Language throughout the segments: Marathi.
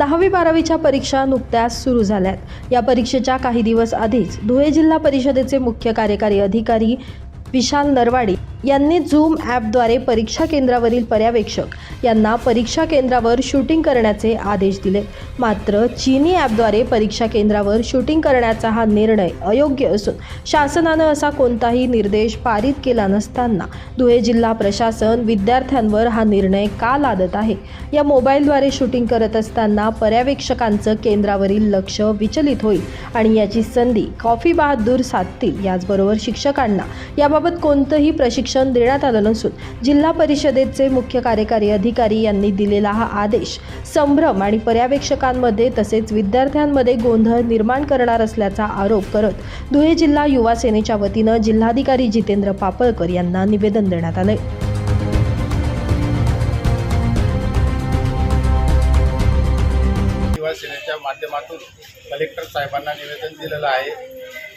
दहावी बारावीच्या परीक्षा नुकत्याच सुरू झाल्यात. या परीक्षेच्या काही दिवस आधीच धुळे जिल्हा परिषदेचे मुख्य कार्यकारी अधिकारी विशाल नरवाडी यांनी झूम ॲपद्वारे परीक्षा केंद्रावरील पर्यवेक्षक यांना परीक्षा केंद्रावर शूटिंग करण्याचे आदेश दिले. मात्र चीनी ॲपद्वारे परीक्षा केंद्रावर शूटिंग करण्याचा हा निर्णय अयोग्य असून शासनानं असा कोणताही निर्देश पारित केला नसताना धुळे जिल्हा प्रशासन विद्यार्थ्यांवर हा निर्णय का लादत आहे? या मोबाईलद्वारे शूटिंग करत असताना पर्यवेक्षकांचं केंद्रावरील लक्ष विचलित होईल आणि याची संधी कॉफी बहादूर साधतील याचबरोबर शिक्षकांना. याबाबत कोणतंही प्रशिक्षण देण्यात आलं नसून जिल्हा परिषदेचे मुख्य कार्यकारी अधिकारी यांनी दिलेला हा आदेश संभ्रम आणि पर्यवेक्षकांमध्ये तसेच विद्यार्थ्यांमध्ये गोंधळ निर्माण करणार असल्याचा आरोप करत धुळे जिल्हा युवा सेनेच्या वतीनं जिल्हाधिकारी जितेंद्र पापळकर यांना निवेदन देण्यात आले सेनेच्या माध्यमातून कलेक्टर साहेबांना निवेदन दिलेलं आहे.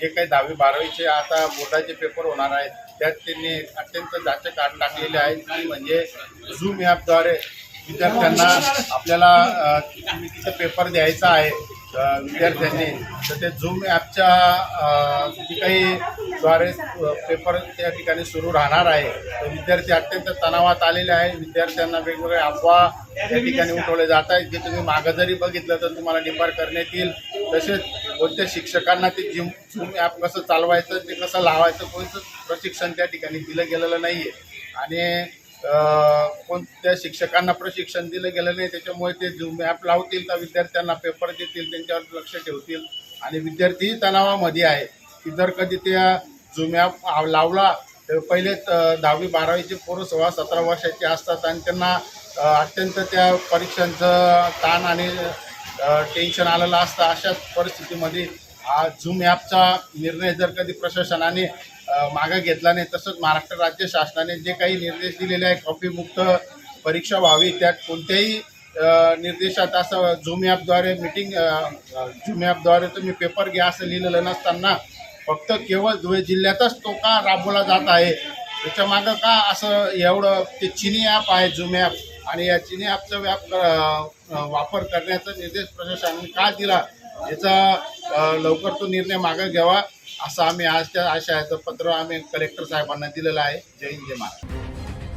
जे काही दहावी बारावीचे आता बोर्डाचे पेपर होणार आहेत त्यात त्यांनी अत्यंत जाचक काढ टाकलेले आहेत. ती म्हणजे झूम ॲपद्वारे विद्यार्थ्यांना आपल्याला तिथं पेपर द्यायचा आहे. विद्यार्थ्यांनी तर ते झूम ॲपच्या अ, जी काही द्वारे पेपर त्या ठिकाणी सुरू राहणार आहे तर विद्यार्थी अत्यंत तणावात आलेले आहे. विद्यार्थ्यांना वेगवेगळ्या अफवा त्या ठिकाणी उठवले जात आहेत जे तुम्ही मागं जरी बघितलं तर तुम्हाला डिपार करण्यात येईल. तसेच कोणत्या शिक्षकांना ते जिम झूम ॲप कसं चालवायचं ते कसं लावायचं कोणतं प्रशिक्षण त्या ठिकाणी दिलं गेलेलं नाही आहे आणि कोणत्या शिक्षकांना प्रशिक्षण दिलं गेलं नाही त्याच्यामुळे ते झूम ॲप लावतील का विद्यार्थ्यांना पेपर देतील त्यांच्यावर लक्ष ठेवतील. आणि विद्यार्थीही तणावामध्ये आहे की जर कधी त्या झूम ॲप लावला तर पहिले दहावी बारावीचे पोरं सोळा सतरा वर्षाचे असतात आणि त्यांना अत्यंत त्या परीक्षांचं ताण आणि टेन्शन आलेलं असतं. अशाच परिस्थितीमध्ये हा झूम ॲपचा निर्णय जर कधी प्रशासनाने मागं घेतला नाही. तसंच महाराष्ट्र राज्य शासनाने जे काही निर्देश दिलेले आहे कॉपीमुक्त परीक्षा व्हावी त्यात कोणत्याही निर्देशात असं झूम ॲपद्वारे मिटिंग झूम ॲपद्वारे तुम्ही पेपर घ्या असं लिहिलेलं नसताना फक्त केवळ धुळे जिल्ह्यातच तो का राबवला जात आहे? त्याच्या मागं का असं एवढं ते चिनी ॲप आहे झूम ॲप? आणि या चिनी ॲपचा व्याप वापर करण्याचा निर्देश प्रशासनाने का दिला? याचा लवकर तो निर्णय मागे घ्यावा असं आम्ही आजच्या आशयाचं पत्र आम्ही कलेक्टर साहेबांना दिलेलं आहे. जय हिंद जय महाराष्ट्र.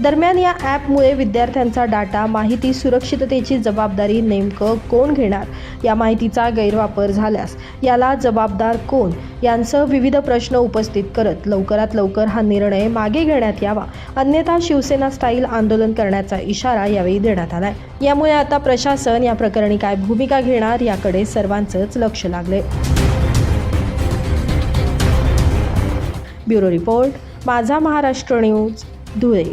दरम्यान या ॲपमुळे विद्यार्थ्यांचा डाटा माहिती सुरक्षिततेची जबाबदारी नेमकं कोण घेणार? या माहितीचा गैरवापर झाल्यास याला जबाबदार कोण? यांसह विविध प्रश्न उपस्थित करत लवकरात लवकर हा निर्णय मागे घेण्यात यावा. अन्यथा शिवसेना स्टाईल आंदोलन करण्याचा इशारा यावेळी देण्यात आलाय. यामुळे आता प्रशासन या प्रकरणी काय भूमिका घेणार याकडे सर्वांचंच लक्ष लागले ब्युरो रिपोर्ट माझा महाराष्ट्र न्यूज धुळे.